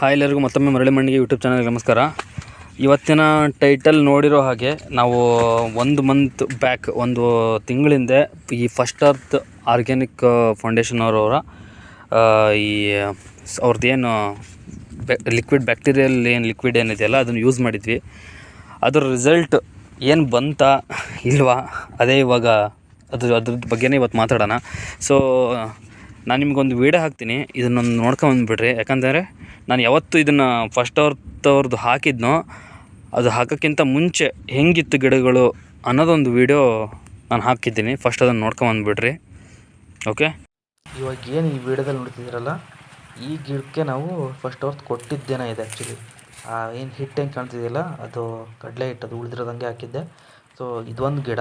Hi ಎಲ್ಲರಿಗೂ ಮತ್ತೊಮ್ಮೆ ಮರಳಿ ಮಣ್ಣಿಗೆ ಯೂಟ್ಯೂಬ್ ಚಾನಲ್ಗೆ ನಮಸ್ಕಾರ. ಇವತ್ತಿನ ಟೈಟಲ್ ನೋಡಿರೋ ಹಾಗೆ ನಾವು ಒಂದು ಮಂತ್ ಬ್ಯಾಕ್ ಒಂದು ತಿಂಗಳಿಂದೆ ಈ ಫಸ್ಟ್ ಅರ್ತ್ ಆರ್ಗ್ಯಾನಿಕ್ ಫೌಂಡೇಶನ್ ಅವರವರ ಈ ಅವ್ರದ್ದೇನು ಲಿಕ್ವಿಡ್ ಬ್ಯಾಕ್ಟೀರಿಯಲ್ ಏನು ಲಿಕ್ವಿಡ್ ಏನಿದೆಯಲ್ಲ ಅದನ್ನು ಯೂಸ್ ಮಾಡಿದ್ವಿ. ಅದರ ರಿಸಲ್ಟ್ ಏನು ಬಂತಾ ಇಲ್ವಾ, ಅದೇ ಇವಾಗ ಅದ್ರ ಅದ್ರದ್ದು ಬಗ್ಗೆನೇ ಇವತ್ತು ಮಾತಾಡೋಣ. ಸೊ ನಾನು ನಿಮ್ಗೊಂದು ವೀಡಿಯೋ ಹಾಕ್ತೀನಿ. ಇದನ್ನೊಂದು ನೋಡ್ಕೊಂಬಂದ್ಬಿಡ್ರಿ ಯಾಕಂದರೆ ನಾನು ಯಾವತ್ತು ಇದನ್ನು ಫಸ್ಟ್ ಅವ್ರದ್ದು ಹಾಕಿದ್ನೋ, ಅದು ಹಾಕೋಕ್ಕಿಂತ ಮುಂಚೆ ಹೆಂಗಿತ್ತು ಗಿಡಗಳು ಅನ್ನೋದೊಂದು ವೀಡಿಯೋ ನಾನು ಹಾಕಿದ್ದೀನಿ. ಫಸ್ಟ್ ಅದನ್ನು ನೋಡ್ಕೊಂಬಂದ್ಬಿಡ್ರಿ ಓಕೆ ಇವಾಗ ಏನು ಈ ವಿಡಿಯೋದಲ್ಲಿ ನೋಡ್ತಿದ್ದೀರಲ್ಲ, ಈ ಗಿಡಕ್ಕೆ ನಾವು ಫಸ್ಟ್ ಅವ್ರದ್ದು ಕೊಟ್ಟಿದ್ದೇನ ಇದೆ ಆ್ಯಕ್ಚುಲಿ ಏನು ಹಿಟ್ಟು ಹೆಂಗೆ ಕಾಣ್ತಿದೆಯಲ್ಲ, ಅದು ಕಡಲೆ ಹಿಟ್ಟು ಅದು ಉಳಿದಿರೋದಂಗೆ ಹಾಕಿದ್ದೆ. ಸೊ ಇದೊಂದು ಗಿಡ.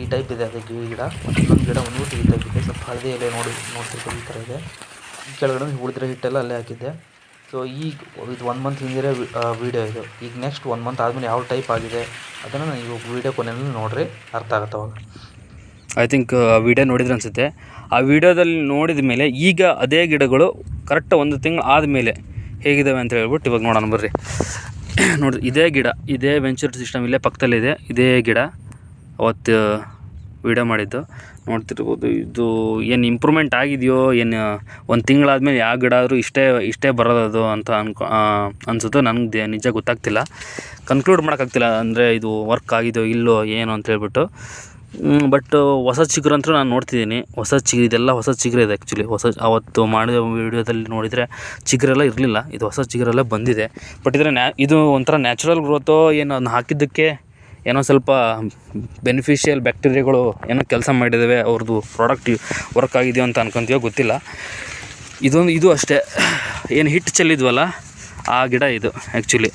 ಈ ಟೈಪ್ ಇದೆ, ಅದೇ ಗಿವಿ ಗಿಡ. ಮತ್ತು ಇನ್ನೊಂದು ಗಿಡ, ಒಂದು ಈ ಟೈಪ್ ಇದೆ. ಸ್ವಲ್ಪ ಹಳದಿ ಎಲೆ ನೋಡಿ, ನೋಡ್ತಿರ್ಬೋದು ಈ ಥರ ಇದೆ. ಕೆಳಗಡೆ ಉಳಿದಿರೋ ಹಿಟ್ಟೆಲ್ಲ ಅಲ್ಲೇ ಹಾಕಿದ್ದೆ. ಸೊ ಈಗ ಇದು ಒನ್ ಮಂತ್ ಹಿಂದಿರೋ ವೀಡಿಯೋ ಇದು. ಈಗ ನೆಕ್ಸ್ಟ್ ಒನ್ ಮಂತ್ ಆದಮೇಲೆ ಯಾವ ಟೈಪ್ ಆಗಿದೆ, ಅದನ್ನು ನಾನು ಈಗ ವೀಡಿಯೋ ಕೊನೆಯಲ್ಲಿ ನೋಡಿರಿ, ಅರ್ಥ ಆಗುತ್ತೆ ಅವಾಗ. ಐ ಥಿಂಕ್ ವೀಡಿಯೋ ನೋಡಿದ್ರೆ ಅನಿಸುತ್ತೆ. ಆ ವೀಡಿಯೋದಲ್ಲಿ ನೋಡಿದ ಮೇಲೆ ಈಗ ಅದೇ ಗಿಡಗಳು ಕರೆಕ್ಟ್ ಒಂದು ತಿಂಗಳು ಆದಮೇಲೆ ಹೇಗಿದ್ದಾವೆ ಅಂತ ಹೇಳ್ಬಿಟ್ಟು ಇವಾಗ ನೋಡೋಣ ಬರ್ರಿ. ನೋಡಿ ಇದೇ ಗಿಡ, ಇದೇ ವೆಂಚರ್ ಸಿಸ್ಟಮ್ ಇಲ್ಲೇ ಪಕ್ಕದಲ್ಲಿದೆ. ಇದೇ ಗಿಡ. ಅವತ್ತು ವಿಡಿಯೋ ಮಾಡಿದ್ದು. ನೋಡ್ತಿರ್ಬೋದು, ಇದು ಏನು ಇಂಪ್ರೂವ್ಮೆಂಟ್ ಆಗಿದೆಯೋ, ಏನು, ಒಂದು ತಿಂಗಳಾದ್ಮೇಲೆ ಯಾವ ಗಿಡ ಆದರೂ ಇಷ್ಟೇ ಇಷ್ಟೇ ಬರೋದದು ಅಂತ ಅನ್ಕೊ ಅನಿಸುತ್ತೋ ನನಗೆ ನಿಜ ಗೊತ್ತಾಗ್ತಿಲ್ಲ. ಕನ್ಕ್ಲೂಡ್ ಮಾಡೋಕ್ಕಾಗ್ತಿಲ್ಲ, ಅಂದರೆ ಇದು ವರ್ಕ್ ಆಗಿದೆಯೋ, ಇಲ್ಲೋ, ಏನು ಅಂತ ಹೇಳ್ಬಿಟ್ಟು. ಬಟ್ ಹೊಸ ಚಿಗುರು ಅಂತೂ ನಾನು ನೋಡ್ತಿದ್ದೀನಿ. ಹೊಸ ಚಿಗುರು, ಇದೆಲ್ಲ ಹೊಸ ಚಿಗುರು ಇದೆ ಆ್ಯಕ್ಚುಲಿ ಹೊಸ, ಅವತ್ತು ಮಾಡಿದ ವೀಡಿಯೋದಲ್ಲಿ ನೋಡಿದರೆ ಚಿಗುರೆಲ್ಲ ಇರಲಿಲ್ಲ. ಇದು ಹೊಸ ಚಿಗುರೆಲ್ಲ ಬಂದಿದೆ. ಬಟ್ ಇದರ ನ್ಯಾ, ಇದು ಒಂಥರ ನ್ಯಾಚುರಲ್ ಗ್ರೋತೋ ಏನು, ಅದನ್ನ ಹಾಕಿದ್ದಕ್ಕೆ ಏನೋ ಸ್ವಲ್ಪ ಬೆನಿಫಿಷಿಯಲ್ ಬ್ಯಾಕ್ಟೀರಿಯಾಗಳು ಏನೋ ಕೆಲಸ ಮಾಡಿದ್ದಾವೆ ಅವ್ರದ್ದು ಪ್ರಾಡಕ್ಟ್ ವರ್ಕ್ ಆಗಿದೆಯೋ ಅಂತ ಅನ್ಕೊಂತೀವೋ ಗೊತ್ತಿಲ್ಲ. ಇದೊಂದು, ಇದು ಅಷ್ಟೇ. ಏನು ಹಿಟ್ಟು ಚೆಲ್ಲಿದ್ವಲ್ಲ ಆ ಗಿಡ ಇದು ಆ್ಯಕ್ಚುಲಿ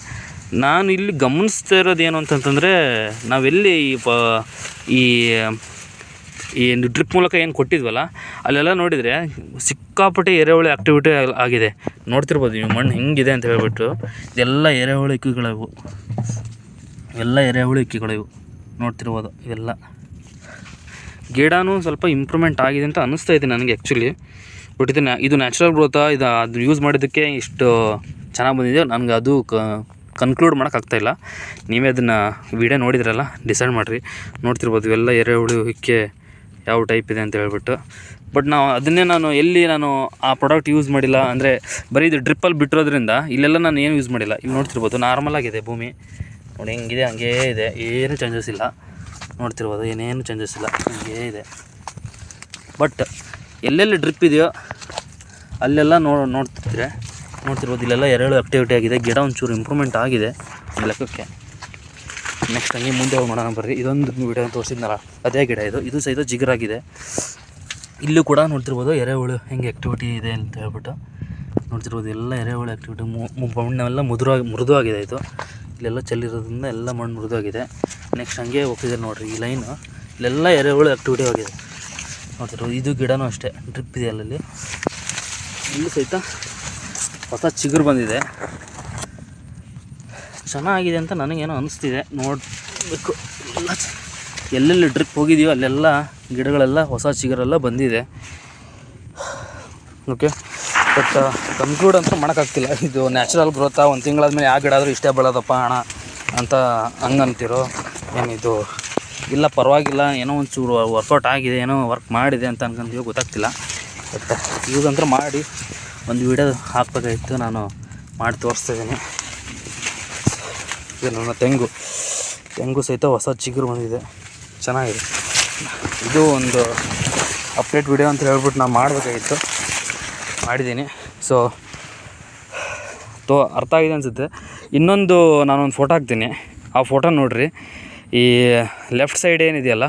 ನಾನು ಇಲ್ಲಿ ಗಮನಿಸ್ತಾ ಇರೋದು ಏನು ಅಂತಂತಂದರೆ, ನಾವೆಲ್ಲಿ ಈ ಪ, ಈ ಏನು ಡ್ರಿಪ್ ಮೂಲಕ ಏನು ಕೊಟ್ಟಿದ್ವಲ್ಲ, ಅಲ್ಲೆಲ್ಲ ನೋಡಿದರೆ ಸಿಕ್ಕಾಪಟ್ಟೆ ಎರೆಹುಳಿ ಆ್ಯಕ್ಟಿವಿಟಿ ಆಗಿದೆ. ನೋಡ್ತಿರ್ಬೋದು ನೀವು, ಮಣ್ಣು ಹೆಂಗಿದೆ ಅಂತ ಹೇಳ್ಬಿಟ್ಟು. ಇದೆಲ್ಲ ಎರೆಹುಳು ಎಲ್ಲ ಎರೆಹುಳು ಇವು. ನೋಡ್ತಿರ್ಬೋದು ಇವೆಲ್ಲ. ಗಿಡನೂ ಸ್ವಲ್ಪ ಇಂಪ್ರೂವ್ಮೆಂಟ್ ಆಗಿದೆ ಅಂತ ಅನ್ನಿಸ್ತಾ ಇದೆ ನನಗೆ ಆ್ಯಕ್ಚುಲಿ ಬಟ್ ಇದು ಇದು ನ್ಯಾಚುರಲ್ ಗ್ರೋತಾ ಇದು ಅದು ಯೂಸ್ ಮಾಡಿದ್ದಕ್ಕೆ ಇಷ್ಟು ಚೆನ್ನಾಗಿ ಬಂದಿದೆ ನನಗೆ ಅದು ಕನ್ಕ್ಲೂಡ್ ಮಾಡೋಕ್ಕಾಗ್ತಾಯಿಲ್ಲ ನೀವೇ ಅದನ್ನು ವಿಡಿಯೋ ನೋಡಿದ್ರಲ್ಲ ಡಿಸೈಡ್ ಮಾಡಿರಿ. ನೋಡ್ತಿರ್ಬೋದು ಇವೆಲ್ಲ ಎರೆಹುಳು ಇಕ್ಕೆ ಯಾವ ಟೈಪ್ ಇದೆ ಅಂತ ಹೇಳ್ಬಿಟ್ಟು. ಬಟ್ ನಾವು ಅದನ್ನೇ ನಾನು ಎಲ್ಲಿ ನಾನು ಆ ಪ್ರಾಡಕ್ಟ್ ಯೂಸ್ ಮಾಡಿಲ್ಲ ಅಂದರೆ ಬರೀ ಇದು ಡ್ರಿಪ್ಪಲ್ಲಿ ಬಿಟ್ಟಿರೋದ್ರಿಂದ ಇಲ್ಲೆಲ್ಲ ನಾನು ಏನು ಯೂಸ್ ಮಾಡಿಲ್ಲ. ಇಲ್ಲಿ ನೋಡ್ತಿರ್ಬೋದು ನಾರ್ಮಲ್ ಆಗಿದೆ ಭೂಮಿ. ನೋಡಿ ಹೆಂಗಿದೆ, ಹಂಗೇ ಇದೆ. ಏನು ಚೇಂಜಸ್ ಇಲ್ಲ. ನೋಡ್ತಿರ್ಬೋದು, ಏನೇನು ಚೇಂಜಸ್ ಇಲ್ಲ. ಹಂಗೇ ಇದೆ. ಬಟ್ ಎಲ್ಲೆಲ್ಲಿ ಡ್ರಿಪ್ ಇದೆಯೋ ಅಲ್ಲೆಲ್ಲ ನೋ, ನೋಡ್ತಿದ್ರೆ, ನೋಡ್ತಿರ್ಬೋದು, ಇಲ್ಲೆಲ್ಲ ಎರಡು ಆಕ್ಟಿವಿಟಿ ಆಗಿದೆ. ಗಿಡ ಒಂಚೂರು ಇಂಪ್ರೂವ್ಮೆಂಟ್ ಆಗಿದೆ ಲೆಕ್ಕಕ್ಕೆ. ನೆಕ್ಸ್ಟ್ ಹಂಗೆ ಮುಂದೆ ಹೋಗಿ ನೋಡೋಣ ಬರ್ರಿ. ಇದೊಂದು ವಿಡಿಯೋ ತೋರಿಸಿದ್ನಲ್ಲ, ಅದೇ ಗಿಡ ಇದು. ಇದು ಸಹಿತ ಜಿಗರಾಗಿದೆ. ಇಲ್ಲೂ ಕೂಡ ನೋಡ್ತಿರ್ಬೋದು, ಎರೆಹುಳು ಹೆಂಗೆ ಆ್ಯಕ್ಟಿವಿಟಿ ಇದೆ ಅಂತ ಹೇಳ್ಬಿಟ್ಟು. ನೋಡ್ತಿರ್ಬೋದು, ಎಲ್ಲ ಎರೆಹುಳು ಆ್ಯಕ್ಟಿವಿಟಿ ಮಣ್ಣೆಲ್ಲ ಮುದುರು ಮೃದು ಆಗಿದೆ ಇದು. ಇಲ್ಲೆಲ್ಲ ಚೆಲ್ಲಿರೋದ್ರಿಂದ ಎಲ್ಲ ಮಣ್ಣು ಮುರಿದೋಗಿದೆ ನೆಕ್ಸ್ಟ್ ಹಂಗೆ ಹೋಗ್ತಿದೆ ನೋಡಿರಿ ಈ ಲೈನು ಇಲ್ಲೆಲ್ಲ ಎರೆಹುಳು ಆ್ಯಕ್ಟಿವಿಟಿ ಆಗಿದೆ. ನೋಡ್ತಿರ್ಬೋದು ಇದು ಗಿಡನೂ ಅಷ್ಟೇ ಡ್ರಿಪ್ ಇದೆ ಅಲ್ಲಲ್ಲಿ. ಇಲ್ಲಿ ಸಹಿತ ಹೊಸ ಚಿಗುರು ಬಂದಿದೆ. ಚೆನ್ನಾಗಿದೆ ಅಂತ ನನಗೇನೋ ಅನಿಸ್ತಿದೆ. ನೋಡಬೇಕು. ಎಲ್ಲ ಎಲ್ಲೆಲ್ಲಿ ಡ್ರಿಪ್ ಹೋಗಿದೆಯೋ ಅಲ್ಲೆಲ್ಲ ಗಿಡಗಳೆಲ್ಲ, ಹೊಸ ಚಿಗುರೆಲ್ಲ ಬಂದಿದೆ. ಓಕೆ ಬಟ್ ಕನ್ಕ್ಲೂಡ್ ಅಂತೂ ಮಾಡೋಕ್ಕಾಗ್ತಿಲ್ಲ. ಇದು ನ್ಯಾಚುರಲ್ ಗ್ರೋತಾ ಒಂದು ತಿಂಗಳಾದ್ಮೇಲೆ ಯಾವ ಗಿಡ ಆದರೂ ಇಷ್ಟೇ ಬೆಳೆದಪ್ಪ ಅಣ್ಣ ಅಂತ ಹಂಗಂತಿರೋ ಏನಿದು. ಇಲ್ಲ, ಪರವಾಗಿಲ್ಲ, ಏನೋ ಒಂಚೂರು ವರ್ಕೌಟ್ ಆಗಿದೆ, ಏನೋ ವರ್ಕ್ ಮಾಡಿದೆ ಅಂತ ಅನ್ಕೊಂತೀವೋ ಗೊತ್ತಾಗ್ತಿಲ್ಲ. ಬಟ್ ಯೂಸ್ ಅಂತೂ ಮಾಡಿ ಒಂದು ವಿಡಿಯೋ ಹಾಕ್ಬೇಕಾಗಿತ್ತು, ನಾನು ಮಾಡಿ ತೋರಿಸ್ತಿದ್ದೀನಿ ಇದು ನನ್ನ ತೆಂಗು. ತೆಂಗು ಸಹಿತ ಹೊಸ ಚಿಗುರು ಬಂದಿದೆ. ಚೆನ್ನಾಗಿದೆ. ಇದು ಒಂದು ಅಪ್ಡೇಟ್ ವಿಡಿಯೋ ಅಂತ ಹೇಳ್ಬಿಟ್ಟು ನಾನು ಮಾಡಬೇಕಾಗಿತ್ತು. ಮಾಡಿದ್ದೀನಿ. ಸೊ ತೋ, ಅರ್ಥ ಆಗಿದೆ ಅನಿಸುತ್ತೆ. ಇನ್ನೊಂದು ನಾನೊಂದು ಫೋಟೋ ಹಾಕ್ತೀನಿ. ಆ ಫೋಟೋ ನೋಡಿರಿ. ಈ ಲೆಫ್ಟ್ ಸೈಡ್ ಏನಿದೆಯಲ್ಲ?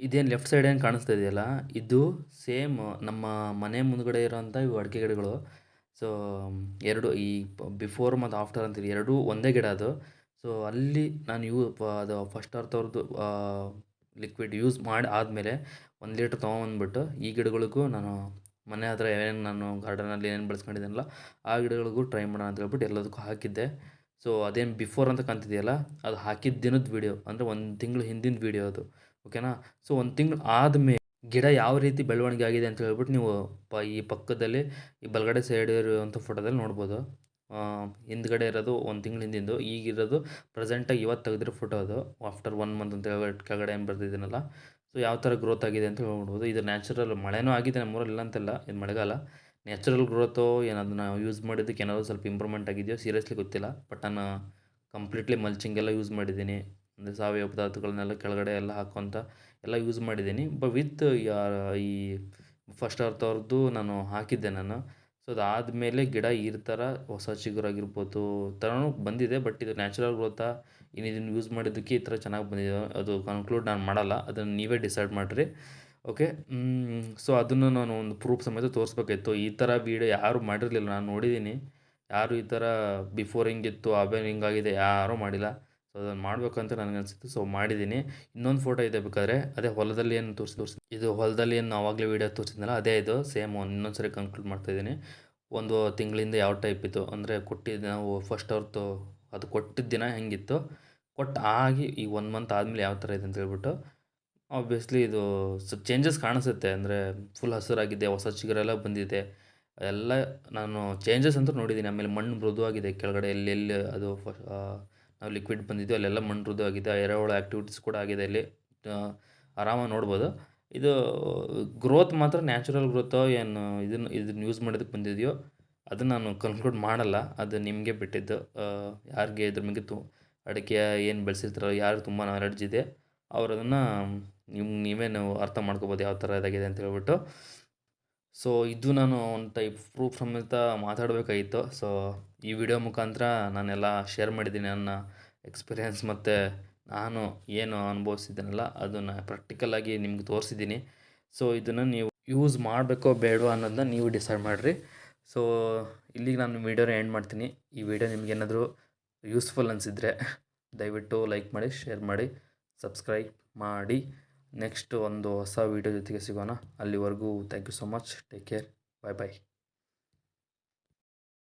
ಇದೇನು ಲೆಫ್ಟ್ ಸೈಡ್ ಏನು ಕಾಣಿಸ್ತಾ ಇದೆಯಲ್ಲ? ಇದು ಸೇಮ್ ನಮ್ಮ ಮನೆ ಮುಂದ್ಗಡೆ ಇರೋವಂಥ ಇವು ಅಡಿಕೆ ಗಿಡಗಳು. ಸೊ ಎರಡು ಈ ಬಿಫೋರ್ ಮತ್ತು ಆಫ್ಟರ್ ಅಂತೀವಿ. ಎರಡೂ ಒಂದೇ ಗಿಡ ಅದು. ಸೊ ಅಲ್ಲಿ ನಾನು ಯೂ, ಅದು ಫಸ್ಟ್ ಅರ್ಥವ್ರದ್ದು ಲಿಕ್ವಿಡ್ ಯೂಸ್ ಮಾಡಿ ಆದಮೇಲೆ ಒಂದು ಲೀಟ್ರ್ ತೊಗೊಂಬಂದ್ಬಿಟ್ಟು ಈ ಗಿಡಗಳಿಗೂ ನಾನು ಮನೆ ಹತ್ರ ಏನೇನು ನಾನು ಗಾರ್ಡನಲ್ಲಿ ಏನೇನು ಬೆಳೆಸ್ಕೊಂಡಿದ್ದೀನಲ್ಲ, ಆ ಗಿಡಗಳಿಗೂ ಟ್ರೈ ಮಾಡೋಣ ಅಂತ ಹೇಳ್ಬಿಟ್ಟು ಎಲ್ಲದಕ್ಕೂ ಹಾಕಿದ್ದೆ. ಸೊ ಅದೇನು ಬಿಫೋರ್ ಅಂತ ಕಾಣ್ತಿದೆಯಲ್ಲ, ಅದು ಹಾಕಿದ ದಿನದ ವೀಡಿಯೋ ಅಂದರೆ ಒಂದು ತಿಂಗಳು ಹಿಂದಿನ ವೀಡಿಯೋ ಅದು ಓಕೆನಾ ಸೊ ಒಂದು ತಿಂಗಳು ಆದಮೇಲೆ ಗಿಡ ಯಾವ ರೀತಿ ಬೆಳವಣಿಗೆ ಆಗಿದೆ ಅಂತ ಹೇಳ್ಬಿಟ್ಟು ನೀವು ಪ, ಈ ಪಕ್ಕದಲ್ಲಿ, ಈ ಬಲಗಡೆ ಸೈಡ್ ಇರುವಂಥ ಫೋಟೋದಲ್ಲಿ ನೋಡ್ಬೋದು. ಹಿಂದ್ಗಡೆ ಇರೋದು ಒಂದು ತಿಂಗಳ ಹಿಂದಿಂದು ಈಗಿರೋದು ಪ್ರೆಸೆಂಟಾಗಿ ಇವತ್ತು ತೆಗೆದಿರೋ ಫೋಟೋ ಅದು ಆಫ್ಟರ್ ಒನ್ ಮಂತ್ ಅಂತ ಹೇಳ್ಬಿಟ್ಟು ಕೆಳಗಡೆ ಏನು ಬರ್ದಿದ್ದೀನಲ್ಲ ಸೊ ಯಾವ ಥರ ಗ್ರೋತ್ ಆಗಿದೆ ಅಂತ ಹೇಳ್ಬೋದು. ಇದು ನ್ಯಾಚುರಲ್ ಮಳೆನೂ ಆಗಿದೆ ನಮ್ಮೂರಲ್ಲಿ ಇಲ್ಲ ಅಂತಲ್ಲ ಇದು ಮಳೆಗಾಲ. ನ್ಯಾಚುರಲ್ ಗ್ರೋತೋ ಏನು ಯೂಸ್ ಮಾಡಿದ್ದಕ್ಕೆ ಏನಾದರೂ ಸ್ವಲ್ಪ ಇಂಪ್ರೂವ್ಮೆಂಟ್ ಆಗಿದೆಯೋ ಸೀರಿಯಸ್ಲಿ ಗೊತ್ತಿಲ್ಲ. ಬಟ್ ನಾನು ಕಂಪ್ಲೀಟ್ಲಿ ಮಲ್ಚಿಂಗ್ ಎಲ್ಲ ಯೂಸ್ ಮಾಡಿದ್ದೀನಿ. ಅಂದರೆ ಸಾವಯವ ಪದಾರ್ಥಗಳನ್ನೆಲ್ಲ ಕೆಳಗಡೆ ಎಲ್ಲ ಹಾಕುವಂಥ ಎಲ್ಲ ಯೂಸ್ ಮಾಡಿದ್ದೀನಿ. ಬ ವಿತ್ ಈ ಫಸ್ಟ್ ಅವ್ರ ಅವ್ರದ್ದು ನಾನು ಹಾಕಿದ್ದೆ ನಾನು. ಸೊ ಅದಾದಮೇಲೆ ಗಿಡ ಈ ಥರ ಹೊಸ ಚಿಗುರಾಗಿರ್ಬೋದು ಥರನೂ ಬಂದಿದೆ ಬಟ್ ಇದು ನ್ಯಾಚುರಲ್ ಗ್ರೋತಾ ಇನ್ನು ಯೂಸ್ ಮಾಡಿದ್ದಕ್ಕೆ ಈ ಥರ ಚೆನ್ನಾಗಿ ಬಂದಿದೆ. ಅದು ಕನ್ಕ್ಲೂಡ್ ನಾನು ಮಾಡಲ್ಲ. ಅದನ್ನು ನೀವೇ ಡಿಸೈಡ್ ಮಾಡಿರಿ. ಓಕೆ ಸೊ ಅದನ್ನು ನಾನು ಒಂದು ಪ್ರೂಫ್ ಸಮೇತ ತೋರಿಸ್ಬೇಕಾಯ್ತು. ಈ ಥರ ವೀಡಿಯೋ ಯಾರೂ ಮಾಡಿರಲಿಲ್ಲ. ನಾನು ನೋಡಿದ್ದೀನಿ ಯಾರು ಈ ಥರ ಬಿಫೋರ್ ಹಿಂಗಿತ್ತು ಆಮೇಲೆ ಹಿಂಗಾಗಿದೆ, ಯಾರೂ ಮಾಡಿಲ್ಲ. ಸೊ ಅದನ್ನು ಮಾಡಬೇಕಂತ ನನಗೆ ಅನಿಸಿತ್ತು. ಸೊ ಮಾಡಿದ್ದೀನಿ. ಇನ್ನೊಂದು ಫೋಟೋ ಇದೆ ಬೇಕಾದ್ರೆ. ಅದೇ ಹೊಲದಲ್ಲಿ ಏನು ತೋರಿಸಿ ತೋರಿಸಿ. ಇದು ಹೊಲದಲ್ಲಿ ಏನು ಆವಾಗಲೇ ವೀಡಿಯೋ ತೋರಿಸಿದ್ನಲ್ಲ, ಅದೇ ಇದು. ಸೇಮ್ ಇನ್ನೊಂದು ಸರಿ ಕನ್ಕ್ಲೂಡ್ ಮಾಡ್ತಾಯಿದ್ದೀನಿ ಒಂದು ತಿಂಗಳಿಂದ ಯಾವ ಟೈಪ್ ಇತ್ತು? ಅಂದರೆ ಕೊಟ್ಟಿದ್ದ ನಾವು ಫಸ್ಟ್ ಅವ್ರದ್ದು ಅದು ಕೊಟ್ಟಿದ್ದ ದಿನ ಹೆಂಗಿತ್ತು? ಕೊಟ್ಟು ಆಗಿ ಈ ಒನ್ ಮಂತ್ ಆದಮೇಲೆ ಯಾವ ಥರ ಇದೆ ಅಂತ ಹೇಳ್ಬಿಟ್ಟು ಆಬ್ವಿಯಸ್ಲಿ ಇದು ಚೇಂಜಸ್ ಕಾಣಿಸುತ್ತೆ. ಅಂದರೆ ಫುಲ್ ಹಸಿರಾಗಿದೆ, ಹೊಸ ಚಿಗರೆಲ್ಲ ಬಂದಿದೆ. ಎಲ್ಲ ನಾನು ಚೇಂಜಸ್ ಅಂತೂ ನೋಡಿದ್ದೀನಿ. ಆಮೇಲೆ ಮಣ್ಣು ಮೃದುವಾಗಿದೆ. ಕೆಳಗಡೆ ಎಲ್ಲೆಲ್ಲಿ ಅದು ಫ ನಾವು ಲಿಕ್ವಿಡ್ ಬಂದಿದ್ದು, ಅಲ್ಲೆಲ್ಲ ಮಣ್ಣು ಆಗಿದೆ ಎರೆಹುಳ ಆ್ಯಕ್ಟಿವಿಟೀಸ್ ಕೂಡ ಆಗಿದೆ ಇಲ್ಲಿ. ಆರಾಮಾಗಿ ನೋಡ್ಬೋದು. ಇದು ಗ್ರೋತ್ ಮಾತ್ರ ನ್ಯಾಚುರಲ್ ಗ್ರೋತೋ ಏನು ಇದನ್ನು ಇದನ್ನು ಯೂಸ್ ಮಾಡೋದಕ್ಕೆ ಬಂದಿದೆಯೋ, ಅದನ್ನು ನಾನು ಕನ್ಕ್ಲೂಡ್ ಮಾಡಲ್ಲ. ಅದು ನಿಮಗೆ ಬಿಟ್ಟಿದ್ದು. ಯಾರಿಗೆ ಇದ್ರ ಬಗ್ಗೆ ತು, ಅಡಿಕೆ ಏನು ಬೆಳೆಸಿರ್ತಾರೋ ಯಾರು ತುಂಬ ನಾಲೆಡ್ಜ್ ಇದೆ, ಅವ್ರು ಅದನ್ನು ನಿಮ್ಗೆ ನೀವೇ ನಾವು ಅರ್ಥ ಮಾಡ್ಕೋಬೋದು ಯಾವ ಥರ ಇದಾಗಿದೆ ಅಂತ ಹೇಳ್ಬಿಟ್ಟು. ಸೊ ಇದು ನಾನು ಒಂದು ಟೈಪ್ ಪ್ರೂಫ್ ಸಮೇತ ಮಾತಾಡಬೇಕಾಗಿತ್ತು. ಸೊ ಈ ವಿಡಿಯೋ ಮುಖಾಂತರ ನಾನೆಲ್ಲ ಶೇರ್ ಮಾಡಿದ್ದೀನಿ ನನ್ನ ಎಕ್ಸ್ಪೀರಿಯೆನ್ಸ್ ಮತ್ತು ನಾನು ಏನು ಅನುಭವಿಸಿದ್ದೀನಲ್ಲ ಅದನ್ನು ಪ್ರಾಕ್ಟಿಕಲಾಗಿ ನಿಮ್ಗೆ ತೋರಿಸಿದ್ದೀನಿ. ಸೊ ಇದನ್ನು ನೀವು ಯೂಸ್ ಮಾಡಬೇಕೋ ಬೇಡವೋ ಅನ್ನೋದನ್ನ ನೀವು ಡಿಸೈಡ್ ಮಾಡಿರಿ. ಸೊ ಇಲ್ಲಿಗೆ ನಾನು ವೀಡಿಯೋನ ಎಂಡ್ ಮಾಡ್ತೀನಿ. ಈ ವಿಡಿಯೋ ನಿಮಗೇನಾದರೂ ಯೂಸ್ಫುಲ್ ಅನಿಸಿದರೆ ದಯವಿಟ್ಟು ಲೈಕ್ ಮಾಡಿ ಶೇರ್ ಮಾಡಿ ಸಬ್ಸ್ಕ್ರೈಬ್ ಮಾಡಿ. ನೆಕ್ಸ್ಟ್ ಒಂದು ಹೊಸ ವೀಡಿಯೋ ಜೊತೆಗೆ ಸಿಗೋಣ. ಅಲ್ಲಿವರೆಗೂ thank you so much take care bye bye